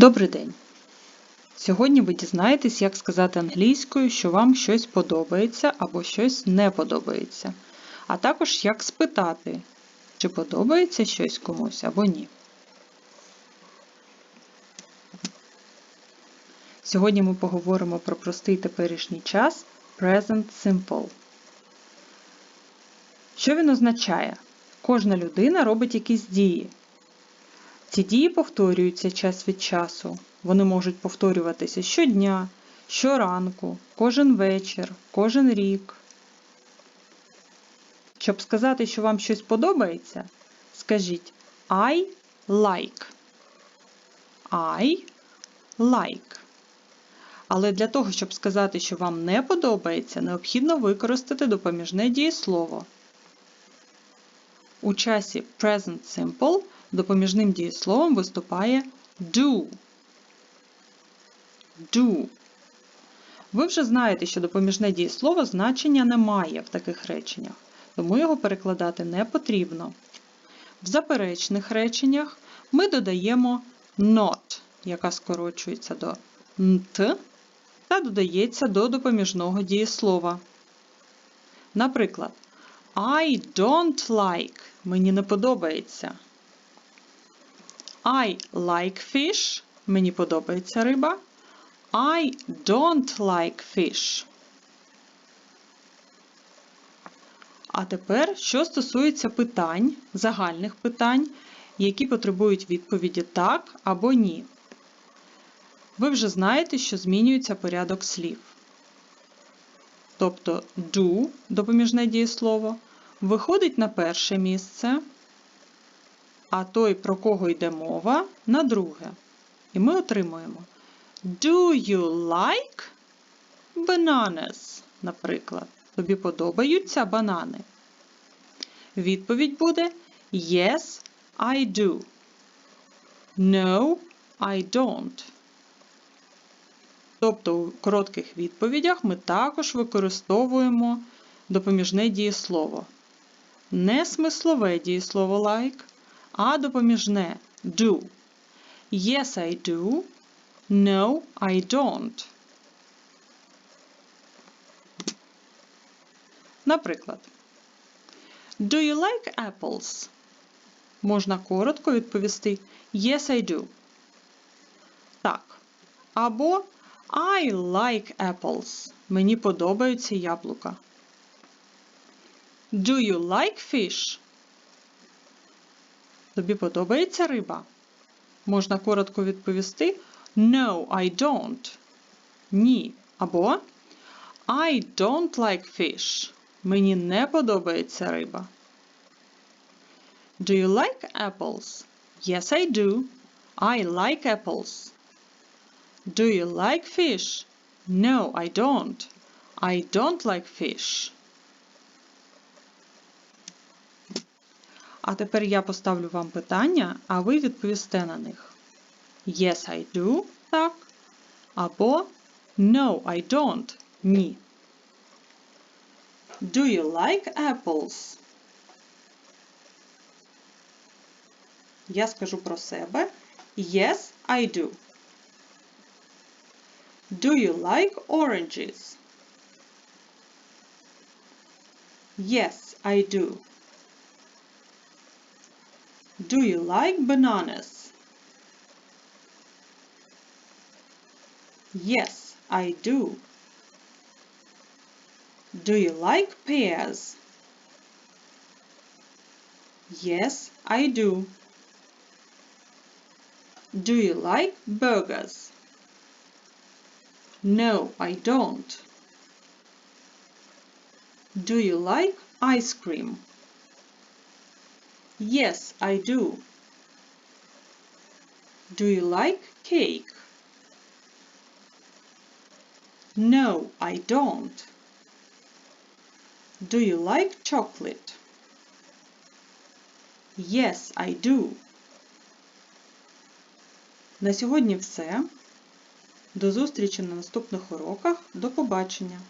Добрий день! Сьогодні ви дізнаєтесь, як сказати англійською, що вам щось подобається або щось не подобається, а також як спитати, чи подобається щось комусь або ні. Сьогодні ми поговоримо про простий теперішній час Present Simple. Що він означає? Кожна людина робить якісь дії. Ці дії повторюються час від часу. Вони можуть повторюватися щодня, щоранку, кожен вечір, кожен рік. Щоб сказати, що вам щось подобається, скажіть I like. I like. Але для того, щоб сказати, що вам не подобається, необхідно використати допоміжне дієслово. У часі Present Simple допоміжним дієсловом виступає do. Do. Ви вже знаєте, що допоміжне дієслово значення не має в таких реченнях, тому його перекладати не потрібно. В заперечних реченнях ми додаємо not, яка скорочується до nt та додається до допоміжного дієслова. Наприклад, I don't like мені не подобається. I like fish. Мені подобається риба. I don't like fish. А тепер, що стосується питань, загальних питань, які потребують відповіді так або ні. Ви вже знаєте, що змінюється порядок слів. Тобто do, допоміжне дієслово, виходить на перше місце а той, про кого йде мова, на друге. І ми отримуємо Do you like bananas? Наприклад, тобі подобаються банани. Відповідь буде Yes, I do. No, I don't. Тобто у коротких відповідях ми також використовуємо допоміжне дієслово. Не смислове дієслово like, а допоміжне do. Yes, I do. No, I don't. Наприклад, Do you like apples? Можна коротко відповісти Yes, I do. Так. Або I like apples. Мені подобаються яблука. Do you like fish? Тобі подобається риба? Можна коротко відповісти No, I don't. Ні. Або I don't like fish. Мені не подобається риба. Do you like apples? Yes, I do. I like apples. Do you like fish? No, I don't. I don't like fish. А тепер я поставлю вам питання, а ви відповісте на них. Yes, I do. Так. Або No, I don't. Ні. Do you like apples? Я скажу про себе. Yes, I do. Do you like oranges? Yes, I do. Do you like bananas? Yes, I do. Do you like pears? Yes, I do. Do you like burgers? No, I don't. Do you like ice cream? Yes, I do. Do you like cake? No, I don't. Do you like chocolate? Yes, I do. На сьогодні все. До зустрічі на наступних уроках. До побачення!